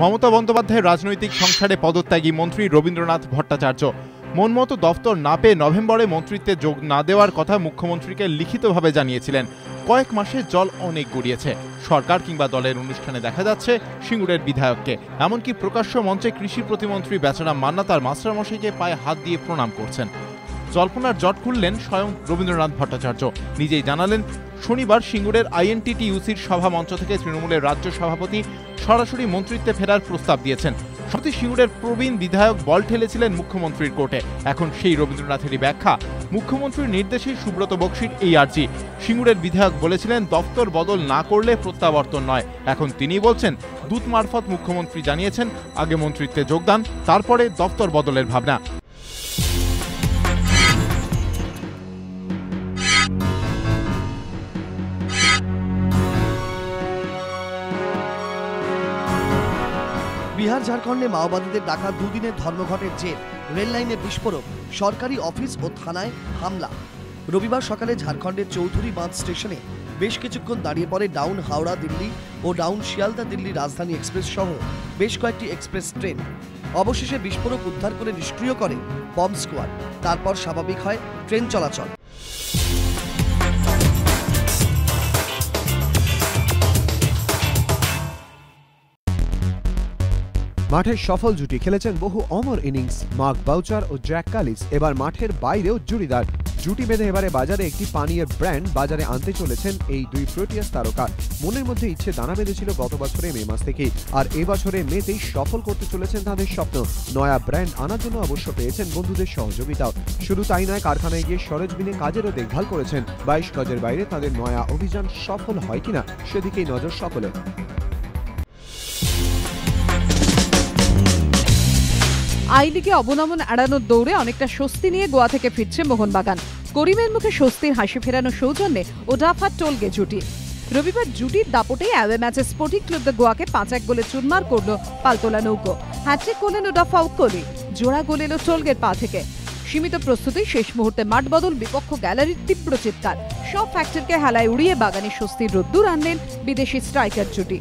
মমতা বন্দ্যোপাধ্যায়ের রাজনৈতিক সংসারে পদত্যাগী মন্ত্রী রবীন্দ্রনাথ ভট্টাচার্য। মনমতো দফতর না পেয়ে নভেম্বরে মন্ত্রিত্বে যোগ না দেওয়ার কথা মুখ্যমন্ত্রীকে লিখিতভাবে জানিয়েছিলেন। কয়েক মাসে জল অনেক গড়িয়েছে। সরকার কিংবা দলের অনুষ্ঠানে দেখা যাচ্ছে সিঙ্গুরের বিধায়ককে। এমনকি প্রকাশ্য মঞ্চে কৃষি প্রতিমন্ত্রী বেচারাম মান্না তার মাস্টারমশাইকে পায়ে হাত দিয়ে প্রণাম করছেন। জল্পনার জট খুললেন স্বয়ং রবীন্দ্রনাথ ভট্টাচার্য। নিজেই জানালেন, শনিবার সিঙ্গুরের আইএনটিটি ইউসির সভা মঞ্চ থেকে তৃণমূলের রাজ্য সভাপতি সরাসরি মন্ত্রিত্বে ফেরার প্রস্তাব দিয়েছেন। সত্যি সিঙ্গুরের প্রবীণ বিধায়ক বল ঠেলেছিলেন মুখ্যমন্ত্রীর কোর্টে। এখন সেই রবীন্দ্রনাথেরই ব্যাখ্যা। মুখ্যমন্ত্রীর নির্দেশে সুব্রত বক্সির এই আর্জি। সিঙ্গুরের বিধায়ক বলেছিলেন, দফতর বদল না করলে প্রত্যাবর্তন নয়। এখন তিনি বলছেন, দূত মারফত মুখ্যমন্ত্রী জানিয়েছেন, আগে মন্ত্রিত্বে যোগদান, তারপরে দফতর বদলের ভাবনা। বিহার, ঝাড়খণ্ডে মাওবাদীদের ডাকা দুদিনের ধর্মঘটের জের। রেল লাইনে বিস্ফোরক, সরকারি অফিস ও থানায় হামলা। রবিবার সকালে ঝাড়খণ্ডের চৌধুরী বাঁধ স্টেশনে বেশ কিছুক্ষণ দাঁড়িয়ে পড়ে ডাউন হাওড়া দিল্লি ও ডাউন শিয়ালদা দিল্লি রাজধানী এক্সপ্রেস সহ বেশ কয়েকটি এক্সপ্রেস ট্রেন। অবশেষে বিস্ফোরক উদ্ধার করে নিষ্ক্রিয় করে বম স্কোয়াড। তারপর স্বাভাবিক হয় ট্রেন চলাচল। মাঠের সফল জুটি খেলেছেন বহু অমর ইনিংস, মার্ক বাউচার ও জ্যাক কালিস। এবার মাঠের বাইরেও জুড়িদার। জুটি বেঁধে এবারে বাজারে একটি পানীয়ের ব্র্যান্ড বাজারে আনতে চলেছেন এই দুই প্রোটিয়াস তারকা। মনের মধ্যে ইচ্ছে দানা বেঁধেছিল গত বছরে মে মাস থেকেই আর এবছরে মেতেই সফল করতে চলেছেন তাদের স্বপ্ন। নয়া ব্র্যান্ড আনার জন্য অবশ্য পেয়েছেন বন্ধুদের সহযোগিতাও। শুধু তাই নয়, কারখানায় গিয়ে সরেজমিনে কাজেরও দেখভাল করেছেন। বাইশ গজের বাইরে তাদের নয়া অভিযান সফল হয় কিনা, সেদিকেই নজর সকলের। আই লিগে অবনমন এড়ানোর দৌড়ে অনেকটা স্বস্তি নিয়ে গোয়া থেকে ফিরছে মোহনবাগান। করিমের মুখে স্বস্তির হাসি ফেরানো সৌজন্যে ওডাফা টোলগে জুটি। রবিবার জুটির দাপটে অ্যাওয়ে ম্যাচে স্পোর্টিং ক্লাব গোয়াকে পাঁচ এক গোলে চুরমার করল পালতোলা নৌকো। হ্যাট্রিক করলেন ওডাফা উত্তলি জোড়া গোল এলো টোলগের পা থেকে। সীমিত প্রস্তুতি, শেষ মুহূর্তে মাঠ বদল, বিপক্ষ গ্যালারির তীব্র চিৎকার। সব ফ্যাক্টরকে হেলায় উড়িয়ে বাগানে স্বস্তির রোদ্দুর আনলেন বিদেশি স্ট্রাইকার জুটি।